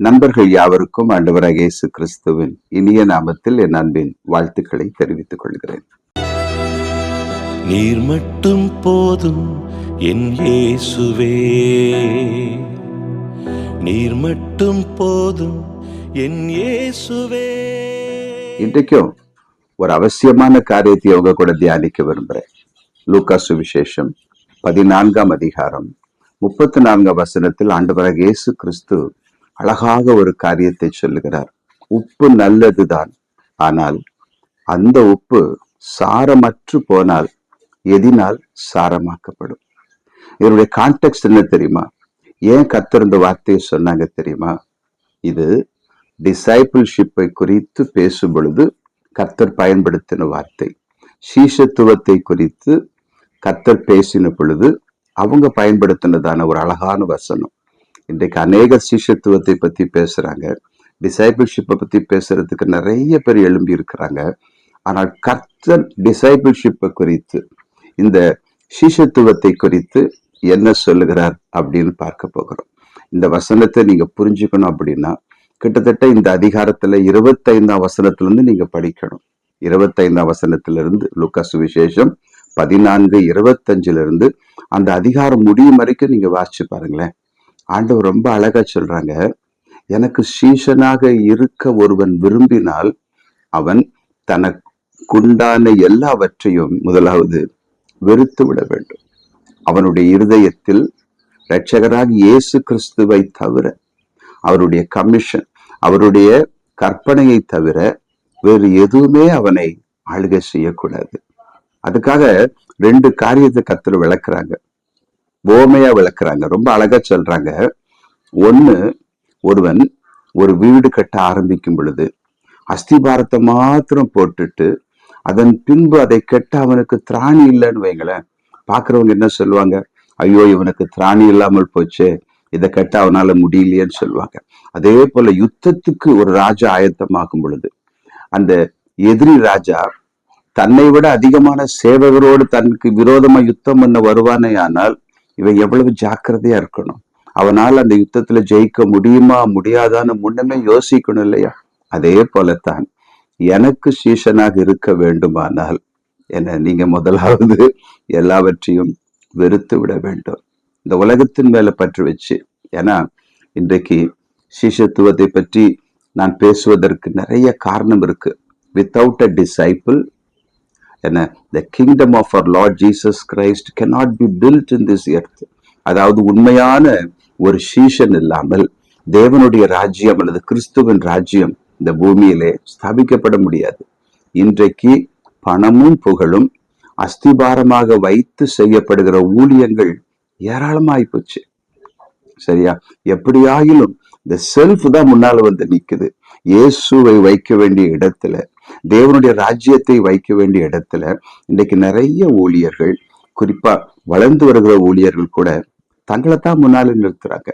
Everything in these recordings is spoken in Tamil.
நண்பர்கள் யாவருக்கும் ஆண்டவராக இயேசு கிறிஸ்துவின் இனிய நாமத்தில் என் அன்பின் வாழ்த்துக்களை தெரிவித்துக் கொள்கிறேன். நீர் மட்டும் போதும் என் இயேசுவே. நீர் மட்டும் போதும் என் இயேசுவே. இன்றைக்கும் ஒரு அவசியமான காரியத்தை உங்க கூட தியானிக்க விரும்புறேன். லூக்கா சுவிசேஷம் பதினான்காம் அதிகாரம் முப்பத்தி நான்காம் வசனத்தில் ஆண்டவராக இயேசு கிறிஸ்து அழகாக ஒரு காரியத்தை சொல்லுகிறார். உப்பு நல்லதுதான். ஆனால் அந்த உப்பு சாரமற்று போனால் எதினால் சாரமாக்கப்படும். இதனுடைய கான்டெக்ட் என்ன தெரியுமா? ஏன் கத்தர் இந்த வார்த்தையை சொன்னாங்க தெரியுமா? இது டிசைபிள்ஷிப்பை குறித்து பேசும் பொழுது கத்தர் பயன்படுத்தின வார்த்தை. சீஷத்துவத்தை குறித்து கத்தர் பேசின பொழுது அவங்க பயன்படுத்தினதான ஒரு அழகான வசனம். இன்றைக்கு அநேக சிஷ்யத்துவத்தை பத்தி பேசுறாங்க. டிசைபிள்ஷிப்பை பத்தி பேசுறதுக்கு நிறைய பேர் எழும்பி இருக்கிறாங்க. ஆனால் கர்த்தர் டிசைபிள்ஷிப்பை குறித்து இந்த சிஷத்துவத்தை குறித்து என்ன சொல்லுகிறார் அப்படின்னு பார்க்க போகிறோம். இந்த வசனத்தை நீங்க புரிஞ்சுக்கணும் அப்படின்னா கிட்டத்தட்ட இந்த அதிகாரத்துல இருபத்தைந்தாம் வசனத்துல இருந்து நீங்க படிக்கணும். இருபத்தைந்தாம் வசனத்திலிருந்து லுக்கா சுவிசேஷம் பதினான்கு இருபத்தஞ்சுல இருந்து அந்த அதிகாரம் முடியும் வரைக்கும் நீங்க வாசிச்சு பாருங்களேன். ஆண்டவர் ரொம்ப அழகா சொல்றாங்க. எனக்கு சீசனாக இருக்க ஒருவன் விரும்பினால் அவன் தனக்குண்டான எல்லாவற்றையும் முதலாவது வெறுத்து விட வேண்டும். அவனுடைய இருதயத்தில் இரட்சகராக இயேசு கிறிஸ்துவை தவிர அவருடைய கமிஷன் அவருடைய கற்பனையை தவிர வேறு எதுவுமே அவனை ஆளுகை செய்யக்கூடாது. அதுக்காக ரெண்டு காரியத்தை கத்துல விளக்குறாங்க. ஓமையா விளக்குறாங்க. ரொம்ப அழகா சொல்றாங்க. ஒண்ணு ஒருவன் ஒரு வீடு கட்ட ஆரம்பிக்கும் பொழுது அஸ்திபாரத்தை மாத்திரம் போட்டுட்டு அதன் பின்பு அதை கெட்ட அவனுக்கு திராணி இல்லைன்னு வைங்களேன். பாக்குறவங்க என்ன சொல்லுவாங்க? ஐயோ இவனுக்கு திராணி இல்லாமல் போச்சு. இதை கட்ட அவனால முடியலையேன்னு சொல்லுவாங்க. அதே போல யுத்தத்துக்கு ஒரு ராஜா ஆயத்தமாகும் பொழுது அந்த எதிரி ராஜா தன்னை விட அதிகமான சேவகரோடு தனக்கு விரோதமா யுத்தம் பண்ண வருவானே ஆனால் இவன் எவ்வளவு ஜாக்கிரதையா இருக்கணும்? அவனால் அந்த யுத்தத்துல ஜெயிக்க முடியுமா முடியாதான்னு முன்னமே யோசிக்கணும் இல்லையா? அதே போலத்தான் எனக்கு சீசனாக இருக்க வேண்டுமானால் என்ன நீங்க முதலாவது எல்லாவற்றையும் வெறுத்து விட வேண்டும். இந்த உலகத்தின் மேல பற்று வச்சு ஏன்னா இன்றைக்கு சீசத்துவத்தை பற்றி நான் பேசுவதற்கு நிறைய காரணம் இருக்கு. வித்தவுட் அ டிசைபிள் என்ன the kingdom of our Lord Jesus Christ cannot be built in this earth அதாவது உண்மையான ஒரு சீஷன் இல்லாமல் தேவனுடைய ராஜ்யம் அல்லது கிறிஸ்துவின் ராஜ்யம் இந்த பூமியிலே ஸ்தாபிக்கப்பட முடியாது. இன்றைக்கு பணமும் புகழும் அஸ்திபாரமாக வைத்து செய்யப்படுகிற ஊழியங்கள் ஏராளமாயி போச்சு. சரியா? எப்படியாயிலும் இந்த செல்ஃப் தான் முன்னால வந்து நிக்குது. இயேசுவை வைக்க வேண்டிய இடத்துல தேவனுடைய ராஜ்யத்தை வைக்க வேண்டிய இடத்துல இன்னைக்கு நிறைய ஊழியர்கள் குறிப்பா வளர்ந்து வருகிற ஊழியர்கள் கூட தங்களைத்தான் முன்னால நிறுத்துறாங்க.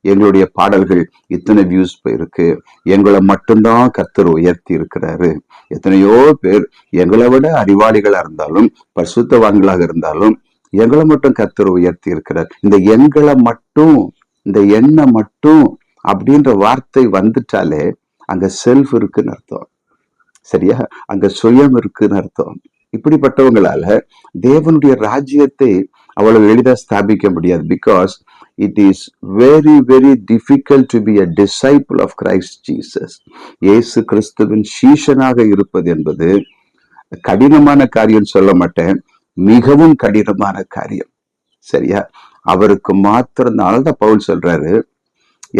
எங்களுடைய பாடல்கள் இத்தனை வியூஸ் போயிருக்கு. எங்களை மட்டும்தான் கத்தர் உயர்த்தி இருக்கிறாரு. எத்தனையோ பேர் எங்களை விட அறிவாளிகளா இருந்தாலும் பரிசுத்தவான்களாக இருந்தாலும் எங்களை மட்டும் கத்தர் உயர்த்தி இருக்கிறார். இந்த எங்களை மட்டும் இந்த எண்ணெய் மட்டும் அப்படின்ற வார்த்தை வந்துட்டாலே அங்க செல்ஃப் இருக்குன்னு அர்த்தம். சரியா? அங்க சுயம் இருக்குன்னு அர்த்தம். இப்படிப்பட்டவங்களால தேவனுடைய ராஜ்யத்தை அவ்வளவு எளிதா ஸ்தாபிக்க முடியாது. Because it is very very difficult to be a disciple of Christ Jesus இயேசு கிறிஸ்துவின் சீஷனாக இருப்பது என்பது கடினமான காரியம் சொல்ல மாட்டேன். மிகவும் கடினமான காரியம். சரியா? அவருக்கு மாத்திரம் தான் பவுல் சொல்றாரு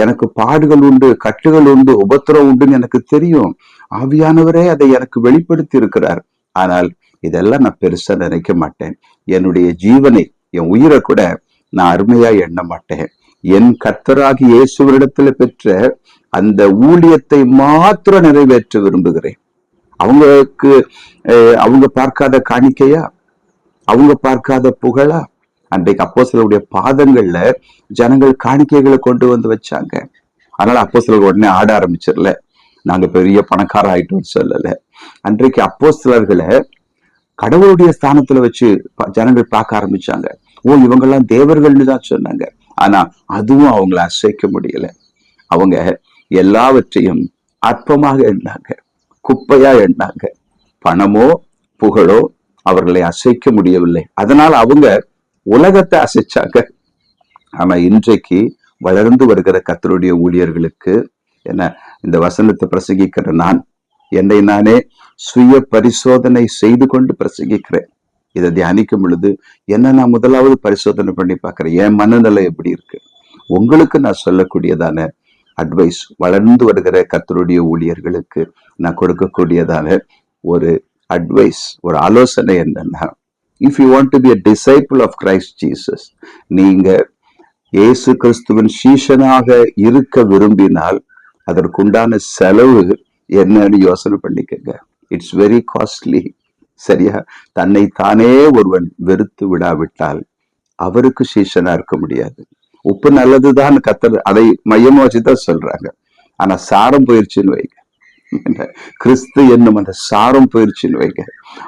எனக்கு பாடுகள் உண்டு கட்டுகள் உண்டு உபத்திரம் உண்டுன்னு எனக்கு தெரியும். ஆவியானவரே அதை எனக்கு வெளிப்படுத்தி இருக்கிறார் ஆனால் இதெல்லாம் நான் பெருசா நினைக்க மாட்டேன். என்னுடைய ஜீவனை என் உயிரை கூட நான் அருமையா எண்ண மாட்டேன். என் கர்த்தராகி இயேசுவரிடத்துல பெற்ற அந்த ஊழியத்தை மாத்திரம் நிறைவேற்ற விரும்புகிறேன். அவங்களுக்கு அவங்க பார்க்காத காணிக்கையா? அவங்க பார்க்காத புகழா? அன்றைக்கு அப்போ பாதங்கள்ல ஜனங்கள் காணிக்கைகளை கொண்டு வந்து வச்சாங்க. அதனால அப்போ உடனே ஆட ஆரம்பிச்சிடல. நாங்க பெரிய பணக்கார ஆயிட்டோம்னு சொல்லல. அன்றைக்கு அப்போஸ்தலர்களை கடவுளுடைய ஸ்தானத்துல வச்சு ஜனங்கள் பார்க்க ஆரம்பிச்சாங்க. ஓ இவங்கெல்லாம் தேவர்கள்னு தான் சொன்னாங்க. ஆனா அதுவும் அவங்கள அசைக்க முடியல. அவங்க எல்லாவற்றையும் அற்பமாக எண்ணாங்க. குப்பையா எண்ணாங்க. பணமோ புகழோ அவர்களை அசைக்க முடியவில்லை. அதனால அவங்க உலகத்தை அசைச்சாங்க ஆனா இன்றைக்கு வளர்ந்து வருகிற கத்தருடைய ஊழியர்களுக்கு என்ன இந்த வசனத்தை பிரசங்கிக்கிற நான் என்னை நானே சுய பரிசோதனை செய்து கொண்டு பிரசங்கிக்கிறேன். இதை தியானிக்கும் பொழுது என்ன நான் முதலாவது பரிசோதனை பண்ணி பார்க்கிறேன்? என் மனநிலை எப்படி இருக்கு? உங்களுக்கு நான் சொல்லக்கூடியதான அட்வைஸ் வளர்ந்து வருகிற கத்தருடைய ஊழியர்களுக்கு நான் கொடுக்கக்கூடியதான ஒரு அட்வைஸ் ஒரு ஆலோசனை என்னன்னா if you want to be a disciple of Christ Jesus நீங்க இயேசு கிறிஸ்துவின் சீஷனாக இருக்க விரும்பினால் அதற்குண்டான செலவு என்னன்னு யோசனை பண்ணிக்கங்க. இட்ஸ் வெரி காஸ்ட்லி சரியா? தன்னை தானே ஒருவன் வெறுத்து விடாவிட்டால் அவருக்கு சீஷனா இருக்க முடியாது. உப்பு நல்லதுதான் கத்தர் அதை மையமா வச்சுதான் சொல்றாங்க. ஆனா சாரம் போயிருச்சுன்னு வைங்க. கிறிஸ்து என்னும் அந்த சாரம் போயிருச்சுன்னு வைங்க.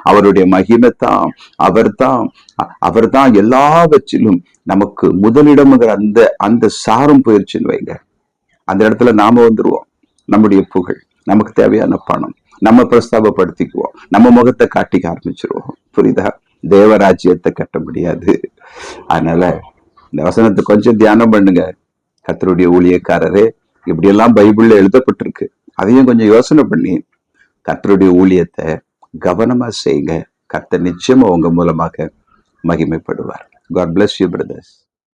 அவருடைய மகிமைத்தான் அவர்தான் அவர்தான் எல்லாவற்றிலும் நமக்கு முதலிடமுங்கிற அந்த அந்த சாரம் போயிருச்சுன்னு வைங்க. அந்த இடத்துல நாம வந்துருவோம். நம்முடைய புகழ் நமக்கு தேவையான பணம் நம்ம பிரஸ்தாபப்படுத்திக்குவோம். நம்ம முகத்தை காட்டிக்க ஆரம்பிச்சிருவோம். புரியுதா? தேவராஜ்யத்தை கட்ட முடியாது. அதனால இந்த வசனத்தை கொஞ்சம் தியானம் பண்ணுங்க. கத்தருடைய ஊழியக்காரரே இப்படியெல்லாம் பைபிள்ல எழுதப்பட்டிருக்கு. அதையும் கொஞ்சம் யோசனை பண்ணி கர்த்தருடைய ஊழியத்தை கவனமா செய்யுங்க கர்த்தர் நிச்சயமா உங்க மூலமாக மகிமைப்படுவார். God bless you brothers